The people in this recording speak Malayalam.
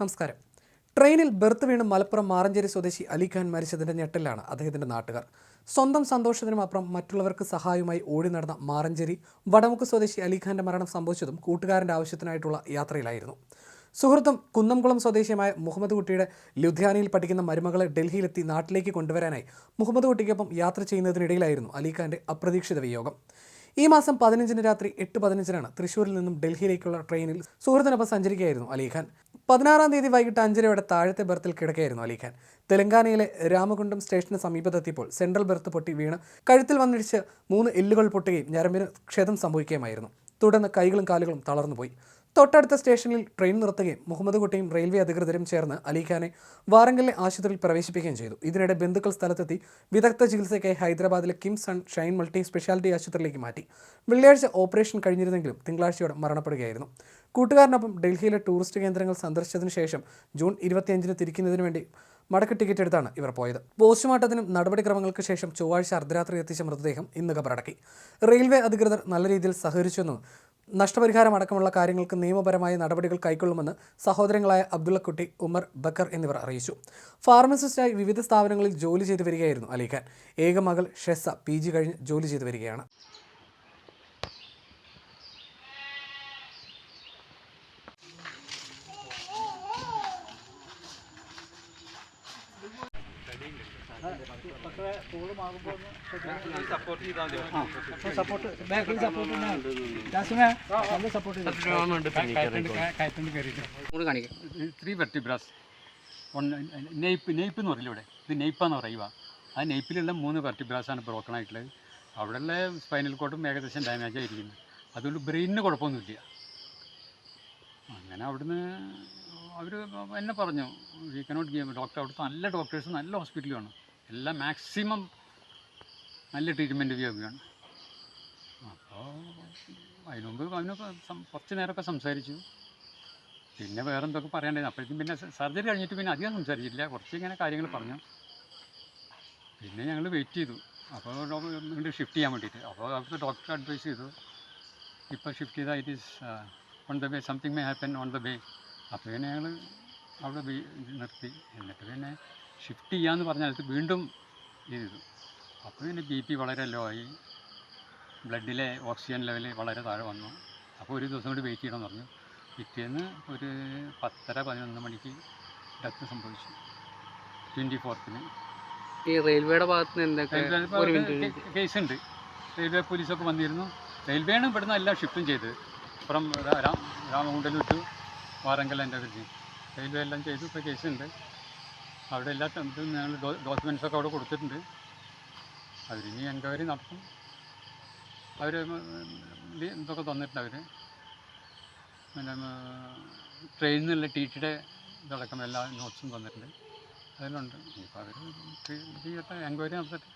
നമസ്കാരം. ട്രെയിനിൽ ബെർത്ത് വീണ് മലപ്പുറം മാറഞ്ചേരി സ്വദേശി അലിഖാൻ മരിച്ചതിന്റെ ഞെട്ടലാണ് അദ്ദേഹത്തിന്റെ നാട്ടുകാർ. സ്വന്തം സന്തോഷത്തിനും അപ്പുറം മറ്റുള്ളവർക്ക് സഹായമായി ഓടി നടന്ന മാറഞ്ചേരി വടമുക്ക് സ്വദേശി അലിഖാന്റെ മരണം സംഭവിച്ചതും കൂട്ടുകാരന്റെ ആവശ്യത്തിനായിട്ടുള്ള യാത്രയിലായിരുന്നു. സുഹൃത്തും കുന്നംകുളം സ്വദേശിയുമായ മുഹമ്മദ് കുട്ടിയുടെ ലുധിയാനയിൽ പഠിക്കുന്ന മരുമകളെ ഡൽഹിയിലെത്തി നാട്ടിലേക്ക് കൊണ്ടുവരാനായി മുഹമ്മദ് കുട്ടിക്കൊപ്പം യാത്ര ചെയ്യുന്നതിനിടയിലായിരുന്നു അലിഖാന്റെ അപ്രതീക്ഷിത വിയോഗം. ഈ മാസം പതിനഞ്ചിന് രാത്രി എട്ട് പതിനഞ്ചിനാണ് തൃശ്ശൂരിൽ നിന്നും ഡൽഹിയിലേക്കുള്ള ട്രെയിനിൽ സുഹൃത്തിനൊപ്പം സഞ്ചരിക്കുകയായിരുന്നു അലിഖാൻ പതിനാറാം തീയതി വൈകിട്ട് അഞ്ചരയോടെ താഴത്തെ ബർത്തിൽ കിടക്കുകയായിരുന്നു അലിഖാൻ. തെലങ്കാനയിലെ രാമകുണ്ടം സ്റ്റേഷന് സമീപത്തെത്തിയപ്പോൾ സെൻട്രൽ ബർത്ത് പൊട്ടി വീണ് കഴുത്തിൽ വന്നിടിച്ച് മൂന്ന് എല്ലുകൾ പൊട്ടുകയും ഞരമ്പിന് ക്ഷതം സംഭവിക്കുകയുമായിരുന്നു. തുടർന്ന് കൈകളും കാലുകളും തളർന്നുപോയി. തൊട്ടടുത്ത സ്റ്റേഷനിൽ ട്രെയിൻ നിർത്തുകയും മുഹമ്മദ് കുട്ടിയും റെയിൽവേ അധികൃതരും ചേർന്ന് അലിഖാനെ വാറങ്കലിലെ ആശുപത്രിയിൽ പ്രവേശിപ്പിക്കുകയും ചെയ്തു. ഇതിനിടെ ബന്ധുക്കൾ സ്ഥലത്തെത്തി വിദഗ്ധ ചികിത്സയ്ക്കായി ഹൈദരാബാദിലെ KIMS and Shine multi speciality ആശുപത്രിയിലേക്ക് മാറ്റി. വെള്ളിയാഴ്ച ഓപ്പറേഷൻ കഴിഞ്ഞിരുന്നെങ്കിലും തിങ്കളാഴ്ചയോടെ മരണപ്പെടുകയായിരുന്നു. കൂട്ടുകാരനൊപ്പം ഡൽഹിയിലെ ടൂറിസ്റ്റ് കേന്ദ്രങ്ങൾ സന്ദർശിച്ചതിന് ശേഷം ജൂൺ ഇരുപത്തിയഞ്ചിന് തിരിക്കുന്നതിന് വേണ്ടി മടക്ക ടിക്കറ്റ് എടുത്താണ് ഇവർ പോയത്. പോസ്റ്റ്മോർട്ടത്തിനും നടപടിക്രമങ്ങൾക്ക് ശേഷം ചൊവ്വാഴ്ച അർദ്ധരാത്രി എത്തിച്ച മൃതദേഹം ഇന്ന് കബറടക്കി. റെയിൽവേ അധികൃതർ നല്ല രീതിയിൽ സഹകരിച്ചെന്നും നഷ്ടപരിഹാരം അടക്കമുള്ള കാര്യങ്ങൾക്ക് നിയമപരമായ നടപടികൾ കൈക്കൊള്ളുമെന്ന് സഹോദരങ്ങളായ അബ്ദുള്ളക്കുട്ടി ഉമർ ബക്കർ എന്നിവർ അറിയിച്ചു. ഫാർമസിസ്റ്റായി വിവിധ സ്ഥാപനങ്ങളിൽ ജോലി ചെയ്തു വരികയായിരുന്നു അലിഖാൻ. ഏക മകൾ ഷെസ പി ജി കഴിഞ്ഞ് ജോലി ചെയ്തു വരികയാണ്. സപ്പോർട്ട് ത്രീ വെർട്ടിബ്രാസ് നെയ്പ്പ് നെയ്പ്പ് എന്ന് പറയില്ല ഇവിടെ ഇത് നെയ്പ്പാന്ന് പറയുക ആ നെയ്പ്പിലുള്ള മൂന്ന് വെർട്ടിബ്രാസാണ് ബ്രോക്കൺ ആയിട്ടുള്ളത് അവിടെയുള്ള സ്പൈനൽ കോട്ടും ഏകദേശം ഡാമേജ് ആയിരിക്കുന്നത് അതുകൊണ്ട് ബ്രെയിനിന് കുഴപ്പമൊന്നുമില്ല അങ്ങനെ അവിടുന്ന് അവർ എന്നെ പറഞ്ഞു വി കനോട്ട് ഗിവ് ഡോക്ടർ അവിടുത്തെ നല്ല ഡോക്ടേഴ്സ് നല്ല ഹോസ്പിറ്റലുമാണ് എല്ലാം മാക്സിമം നല്ല ട്രീറ്റ്മെന്റ് ഉപയോഗിക്കുകയാണ് അപ്പോൾ അതിനുമുമ്പ് അതിനൊക്കെ കുറച്ച് നേരമൊക്കെ സംസാരിച്ചു. പിന്നെ വേറെ എന്തൊക്കെ പറയണ്ടായിരുന്നു അപ്പോഴേക്കും പിന്നെ സർജറി കഴിഞ്ഞിട്ട് പിന്നെ അധികം സംസാരിച്ചില്ല കുറച്ച് ഇങ്ങനെ കാര്യങ്ങൾ പറഞ്ഞു. പിന്നെ ഞങ്ങൾ വെയിറ്റ് ചെയ്തു. അപ്പോൾ വീണ്ടും ഷിഫ്റ്റ് ചെയ്യാൻ വേണ്ടിയിട്ട്. അപ്പോൾ അവർക്ക് ഡോക്ടർ അഡ്വൈസ് ചെയ്തു. ഇപ്പോൾ ഷിഫ്റ്റ് ചെയ്താൽ it is on the way something may happen on the way അപ്പോൾ പിന്നെ ഞങ്ങൾ അവിടെ നിർത്തി. എന്നിട്ട് പിന്നെ ഷിഫ്റ്റ് ചെയ്യാമെന്ന് പറഞ്ഞാൽ വീണ്ടും ചെയ്തു അപ്പോൾ പിന്നെ ബി പി വളരെ ലോ ആയി. ബ്ലഡിലെ ഓക്സിജൻ ലെവൽ വളരെ താഴെ വന്നു. അപ്പോൾ ഒരു ദിവസം കൂടി വെയിറ്റ് ചെയ്യണമെന്ന് പറഞ്ഞു. പിറ്റേന്ന് ഒരു പത്തര പതിനൊന്ന് മണിക്ക് ഡെത്ത് സംഭവിച്ചു. ട്വന്റി ഫോർത്തിന് ഈ റെയിൽവേയുടെ ഭാഗത്ത് നിന്ന് മിനിറ്റ് കേസുണ്ട് റെയിൽവേ പോലീസൊക്കെ വന്നിരുന്നു. റെയിൽവേയാണ് ഇവിടുന്ന് എല്ലാം ഷിഫ്റ്റും ചെയ്തത് അപ്പുറം രാമകുണ്ടലൂർ ടു വാറങ്കൽ എന്റെ റെയിൽവേ എല്ലാം ചെയ്തു. ഇപ്പോൾ കേസുണ്ട് അവിടെ എല്ലാ ഇതും ഞങ്ങൾ ഡോക്യുമെൻസൊക്കെ അവിടെ കൊടുത്തിട്ടുണ്ട്. അവരിനി എൻക്വയറി നടത്തും. അവർ ഇതൊക്കെ തന്നിട്ടുണ്ട് അവർ പിന്നെ ട്രെയിനിൽ നിന്നുള്ള ടി ടിയുടെ ഇതടക്കം എല്ലാ നോട്ട്സും തന്നിട്ടുണ്ട്. അതിലുണ്ട്. ഇനിയിപ്പോൾ അവർ ചെയ്യട്ടെ എൻക്വയറി നടത്തട്ടെ.